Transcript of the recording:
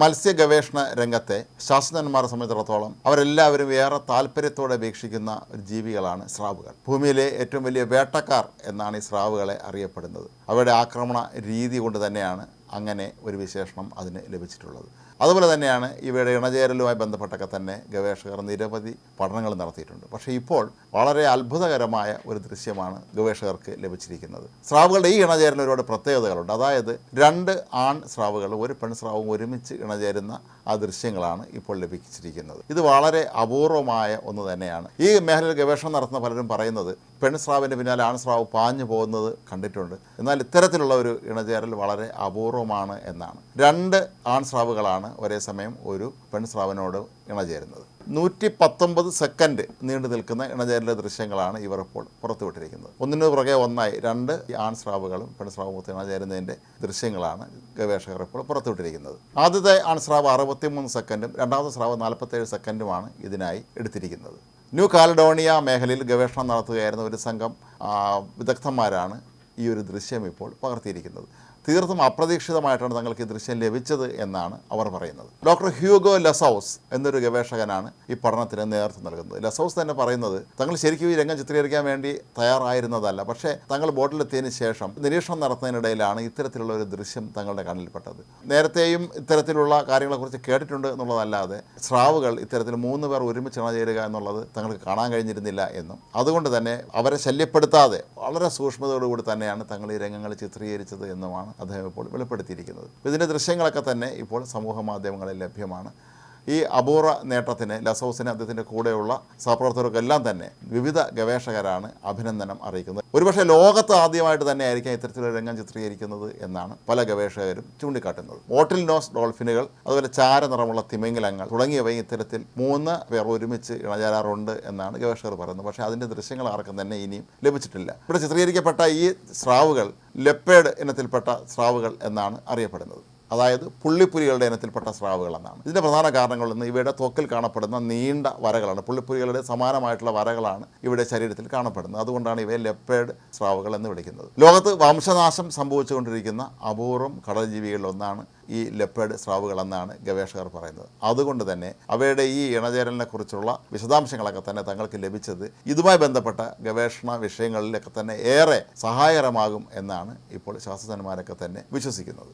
മത്സ്യ ഗവേഷണ രംഗത്തെ ശാസ്ത്രജ്ഞന്മാരെ സംബന്ധിച്ചിടത്തോളം അവരെല്ലാവരും ഏറെ താല്പര്യത്തോടെ വീക്ഷിക്കുന്ന ഒരു ജീവികളാണ് സ്രാവുകൾ. ഭൂമിയിലെ ഏറ്റവും വലിയ വേട്ടക്കാർ എന്നാണ് ഈ സ്രാവുകളെ അറിയപ്പെടുന്നത്. അവയുടെ ആക്രമണ രീതി കൊണ്ട് തന്നെയാണ് അങ്ങനെ ഒരു വിശേഷണം അതിന് ലഭിച്ചിട്ടുള്ളത്. അതുപോലെ തന്നെയാണ് ഇവയുടെ ഇണചേരലുമായി ബന്ധപ്പെട്ടൊക്കെ തന്നെ ഗവേഷകർ നിരവധി പഠനങ്ങൾ നടത്തിയിട്ടുണ്ട്. പക്ഷേ ഇപ്പോൾ വളരെ അത്ഭുതകരമായ ഒരു ദൃശ്യമാണ് ഗവേഷകർക്ക് ലഭിച്ചിരിക്കുന്നത്. സ്രാവുകളുടെ ഈ ഇണചേരൽ ഒരുപാട് പ്രത്യേകതകളുണ്ട്. അതായത് രണ്ട് ആൺ സ്രാവുകളും ഒരു പെൺ സ്രാവും ഒരുമിച്ച് ഇണചേരുന്ന ആ ദൃശ്യങ്ങളാണ് ഇപ്പോൾ ലഭിച്ചിരിക്കുന്നത്. ഇത് വളരെ അപൂർവമായ ഒന്ന് തന്നെയാണ്. ഈ മേഖലയിൽ ഗവേഷണം നടത്തുന്ന പലരും പറയുന്നത് പെൺസ്രാവിന്റെ പിന്നാലെ ആൺ സ്രാവ് പാഞ്ഞു പോകുന്നത് കണ്ടിട്ടുണ്ട്. എന്നാൽ ഇത്തരത്തിലുള്ള ഒരു ഇണചേരൽ വളരെ അപൂർവമാണ് എന്നാണ്. രണ്ട് ആൺ ആൺസ്രാവുകളാണ് ഒരേ സമയം ഒരു പെൺസ്രാവിനോട് ഇണചേരുന്നത് നൂറ്റി പത്തൊമ്പത് സെക്കൻഡ് നീണ്ടു നിൽക്കുന്ന ഇണചേരലെ ദൃശ്യങ്ങളാണ് ഇവർ ഇപ്പോൾ പുറത്തുവിട്ടിരിക്കുന്നത് ഒന്നിനു പുറകെ ഒന്നായി രണ്ട് ആൺസ്രാവുകളും മുഖത്ത് ഇണചേരുന്നതിന്റെ ദൃശ്യങ്ങളാണ് ഗവേഷകർ ഇപ്പോൾ പുറത്തുവിട്ടിരിക്കുന്നത് ആദ്യത്തെ ആൺസ്രാവ് അറുപത്തിമൂന്ന് സെക്കൻഡും രണ്ടാമത്തെ സ്രാവ് നാൽപ്പത്തേഴ് സെക്കൻഡുമാണ് ഇതിനായി എടുത്തിരിക്കുന്നത്. ന്യൂ കാലഡോണിയ മേഖലയിൽ ഗവേഷണം നടത്തുകയായിരുന്ന ഒരു സംഘം വിദഗ്ധന്മാരാണ് ഈ ഒരു ദൃശ്യം ഇപ്പോൾ പകർത്തിയിരിക്കുന്നത്. തീർത്തും അപ്രതീക്ഷിതമായിട്ടാണ് തങ്ങൾക്ക് ഈ ദൃശ്യം ലഭിച്ചത് എന്നാണ് അവർ പറയുന്നത്. ഡോക്ടർ ഹ്യൂഗോ ലസൌസ് എന്നൊരു ഗവേഷകനാണ് ഈ പഠനത്തിന് നേതൃത്വം നൽകുന്നത്. ലസൌസ് തന്നെ പറയുന്നത് തങ്ങൾ ശരിക്കും ഈ രംഗം ചിത്രീകരിക്കാൻ വേണ്ടി തയ്യാറായിരുന്നതല്ല പക്ഷേ തങ്ങൾ ബോട്ടിലെത്തിയതിന് ശേഷം നിരീക്ഷണം നടത്തുന്നതിനിടയിലാണ് ഇത്തരത്തിലുള്ള ഒരു ദൃശ്യം തങ്ങളുടെ കണ്ണിൽപ്പെട്ടത്. നേരത്തെയും ഇത്തരത്തിലുള്ള കാര്യങ്ങളെക്കുറിച്ച് കേട്ടിട്ടുണ്ട് എന്നുള്ളതല്ലാതെ സ്രാവുകൾ ഇത്തരത്തിൽ മൂന്ന് പേർ ഒരുമിച്ച് ഇണചേരുക എന്നുള്ളത് തങ്ങൾക്ക് കാണാൻ കഴിഞ്ഞിരുന്നില്ല എന്നും. അതുകൊണ്ട് തന്നെ അവരെ ശല്യപ്പെടുത്താതെ വളരെ സൂക്ഷ്മതയോടുകൂടി തന്നെയാണ് തങ്ങൾ ഈ രംഗങ്ങൾ ചിത്രീകരിച്ചത് എന്നുമാണ് അദ്ദേഹം ഇപ്പോൾ വെളിപ്പെടുത്തിയിരിക്കുന്നത്. ഇതിന്റെ ദൃശ്യങ്ങളൊക്കെ തന്നെ ഇപ്പോൾ സമൂഹ മാധ്യമങ്ങളിൽ ലഭ്യമാണ്. ഈ അപൂർവ നേട്ടത്തിന് ലസൌസിന് അദ്ദേഹത്തിന്റെ കൂടെയുള്ള സഹപ്രവർത്തകർക്കെല്ലാം തന്നെ വിവിധ ഗവേഷകരാണ് അഭിനന്ദനം അറിയിക്കുന്നത്. ഒരുപക്ഷെ ലോകത്ത് ആദ്യമായിട്ട് തന്നെ ആയിരിക്കാം ഇത്തരത്തിലൊരു രംഗം ചിത്രീകരിക്കുന്നത് എന്നാണ് പല ഗവേഷകരും ചൂണ്ടിക്കാട്ടുന്നത്. ഓട്ടിൽ നോസ് ഡോൾഫിനുകൾ അതുപോലെ ചാര നിറമുള്ള തിമിംഗലങ്ങൾ തുടങ്ങിയവയും ഇത്തരത്തിൽ മൂന്ന് പേർ ഒരുമിച്ച് ഇണചേരാറുണ്ട് എന്നാണ് ഗവേഷകർ പറയുന്നത്. പക്ഷേ അതിന്റെ ദൃശ്യങ്ങൾ ആർക്കും തന്നെ ഇനിയും ലഭിച്ചിട്ടില്ല. ഇവിടെ ചിത്രീകരിക്കപ്പെട്ട ഈ സ്രാവുകൾ ലെപ്പേഡ് ഇനത്തിൽപ്പെട്ട സ്രാവുകൾ എന്നാണ് അറിയപ്പെടുന്നത്. അതായത് പുള്ളിപ്പുലികളുടെ ഇനത്തിൽപ്പെട്ട സ്രാവുകൾ എന്നാണ് ഇതിന്റെ പ്രധാന കാരണങ്ങളൊന്ന് ഇവയുടെ ത്വക്കിൽ കാണപ്പെടുന്ന നീണ്ട വരകളാണ്. പുള്ളിപ്പുലികളുടെ സമാനമായിട്ടുള്ള വരകളാണ് ഇവിടെ ശരീരത്തിൽ കാണപ്പെടുന്നത്. അതുകൊണ്ടാണ് ഇവയെ ലെപ്പേഡ് സ്രാവുകൾ എന്ന് വിളിക്കുന്നത്. ലോകത്ത് വംശനാശം സംഭവിച്ചുകൊണ്ടിരിക്കുന്ന അപൂർവം കടൽജീവികളിലൊന്നാണ് ഈ ലെപ്പേഡ് സ്രാവുകൾ എന്നാണ് ഗവേഷകർ പറയുന്നത്. അതുകൊണ്ട് തന്നെ അവയുടെ ഈ ഇണചേരലിനെ കുറിച്ചുള്ള വിശദാംശങ്ങളൊക്കെ തന്നെ തങ്ങൾക്ക് ലഭിച്ചത് ഇതുമായി ബന്ധപ്പെട്ട ഗവേഷണ വിഷയങ്ങളിലൊക്കെ തന്നെ ഏറെ സഹായകരമാകും എന്നാണ് ഇപ്പോൾ ശാസ്ത്രജ്ഞന്മാരൊക്കെ തന്നെ വിശ്വസിക്കുന്നത്.